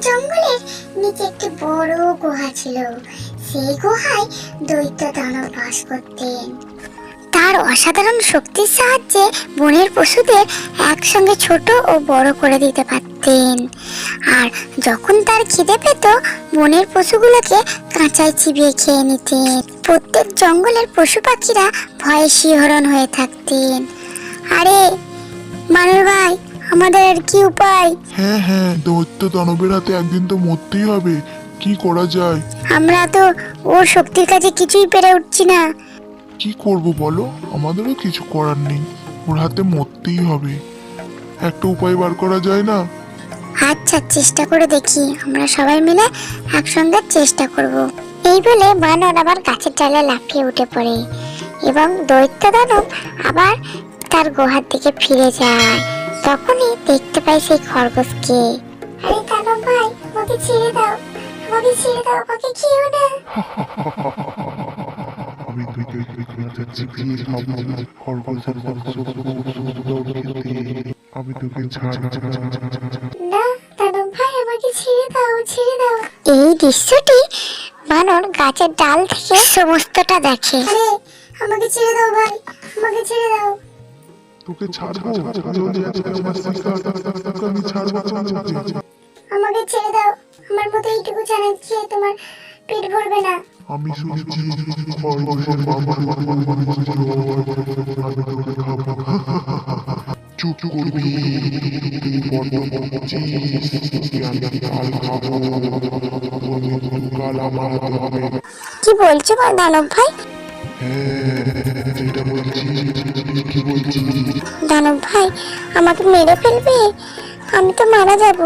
জঙ্গলের নিচে একটি বড় গুহা ছিল। সেই গুহায় দৈত্য দানব বাস করতেন। তার অসাধারণ শক্তির সাহায্যে বনের পশুদের একসঙ্গে ছোট ও বড় করে দিতে পারতেন। আর যখন তার খিদে পেত, বনের পশুগুলোকে কাঁচায় চিবিয়ে খেয়ে নিতেন। প্রত্যেক জঙ্গলের পশু পাখিরা ভয়ে শিহরণ হয়ে থাকতেন। আরে মানুষ ভাই আমাদের আর কি উপায়? হ্যাঁ হ্যাঁ দৈত্য দানবের হাতে একদিন তো মরতেই হবে। কি করা যায়? আমরা তো ওর শক্তির কাছে কিছুই পেরে উঠছি না। কি করব বলো? আমাদেরও কিছু করার নেই। ওর হাতে মরতেই হবে। একটা উপায় বার করা যায় না? আচ্ছা চেষ্টা করে দেখি। আমরা সবাই মিলে একসঙ্গে চেষ্টা করব। এই বলে বানর আবার গাছের ডালে লাফিয়ে উঠে পড়ে। এবং দৈত্য দানব আবার তার গুহার দিকে ফিরে যায়। তখনই দেখতে পাই সেই খরগোশকে আরে দানব ভাই আমাকে ছেড়ে দাও আমাকে ছেড়ে দাও আমাকে খেও না আমি তোকে চিপিয়ে খাব খরগোশের আমি তোকে ছাড় না দানব ভাই আমাকে ছেড়ে দাও ছেড়ে দাও এই দৃশ্যটি বানর গাছের ডাল থেকে সমস্তটা দেখে আরে আমাকে ছেড়ে দাও ভাই আমাকে ছেড়ে দাও তোকে ছাড়বো যদি আজকে আমার শিকার তোকে আমি ছাড়বো। আমাকে ছেড়ে দাও আমার মতো এইটুকু খেয়ে তোমার পেট ভরবে না আমি শুনেছি চুপ করবি বড্ড বকছিস আমি কাল খাব কাল আমার হবে কি বলছো দানব ভাই হ্যাঁ দানব ভাই, আমাকে মেরে ফেলবে আমি তো মারা যাব।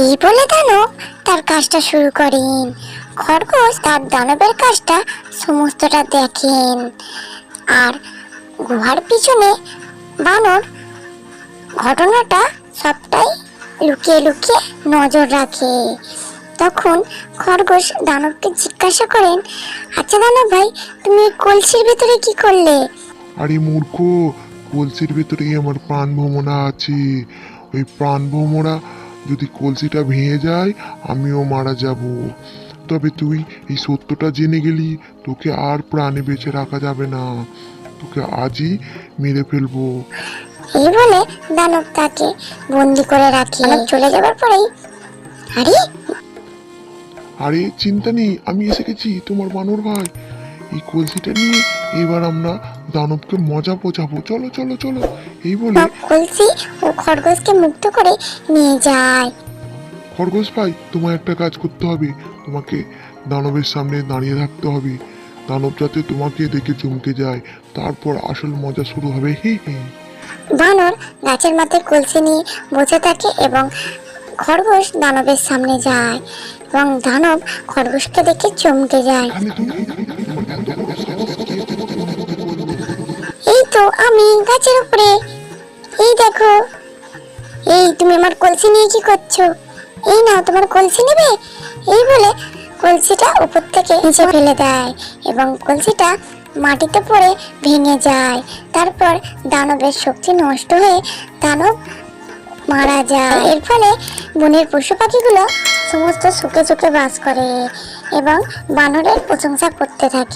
এই বলে দানব তার কাজটা শুরু করেন খরগোশ তার দানবের কাজটা সমস্তটা দেখেন। আর গুহার পিছনে বানর ঘটনাটা সবটাই লুকিয়ে লুকিয়ে নজর রাখে। তখন খরগোশ দানবকে জিজ্ঞাসা করেন আচ্ছা দানব ভাই, তুমি কলসির ভেতরে কি করলে? আরে মূর্খ, কলসির ভেতরেই আমার প্রাণ ভ্রমণা আছে। ওই প্রাণ ভ্রমণা যদি কলসিটা ভেঙে যায়, আমিও মারা যাব। তবে তুই এই সত্যটা জেনে গেলি তোকে আর প্রাণে বেঁচে রাখা যাবে না। তোকে আজই মেরে ফেলব। এই বলে দানব তাকে বন্দি করে রাখে। চলে যাবার পরেই আরে! আরে চিন্তা নেই আমি এসে গেছি তোমার বানর ভাই। এই কলসিটা নিয়ে এবার আমরা দানবকে মজা বোঝাবো চলো চলো চলো। এই বলে কলসি ও খরগোশকে মুক্ত করে নিয়ে যায়। খরগোশ ভাই, তোমায় একটা কাজ করতে হবে। তোমাকে দানবের সামনে দাঁড়িয়ে থাকতে হবে। দানব যাতে তোমাকে দেখে চমকে যায়, তারপর আসল মজা শুরু হবে। হি, হে। বানর গাছের মাথায় কলসি নিয়ে বসে থাকে এবং খরগোশ দানবের সামনে যায় এবং দানব খরগোশকে দেখে চমকে যায়। এই তো আমি গাছের উপরে। এই দেখো। এই তুমি আমার কলসি নিয়ে কি করছ? এই নাও, তোমার কলসি নেবে? এই বলে কলসিটা উপর থেকে নিচে ফেলে দেয় এবং কলসিটা মাটিতে পড়ে ভেঙে যায়। তারপর দানবের শক্তি নষ্ট হয়ে দানব মারা যায়। এর ফলে বনের পশু পাখিগুলো সমস্ত সুখে সুখে বাস করে এবং বানরের প্রশংসা করতে থাকে।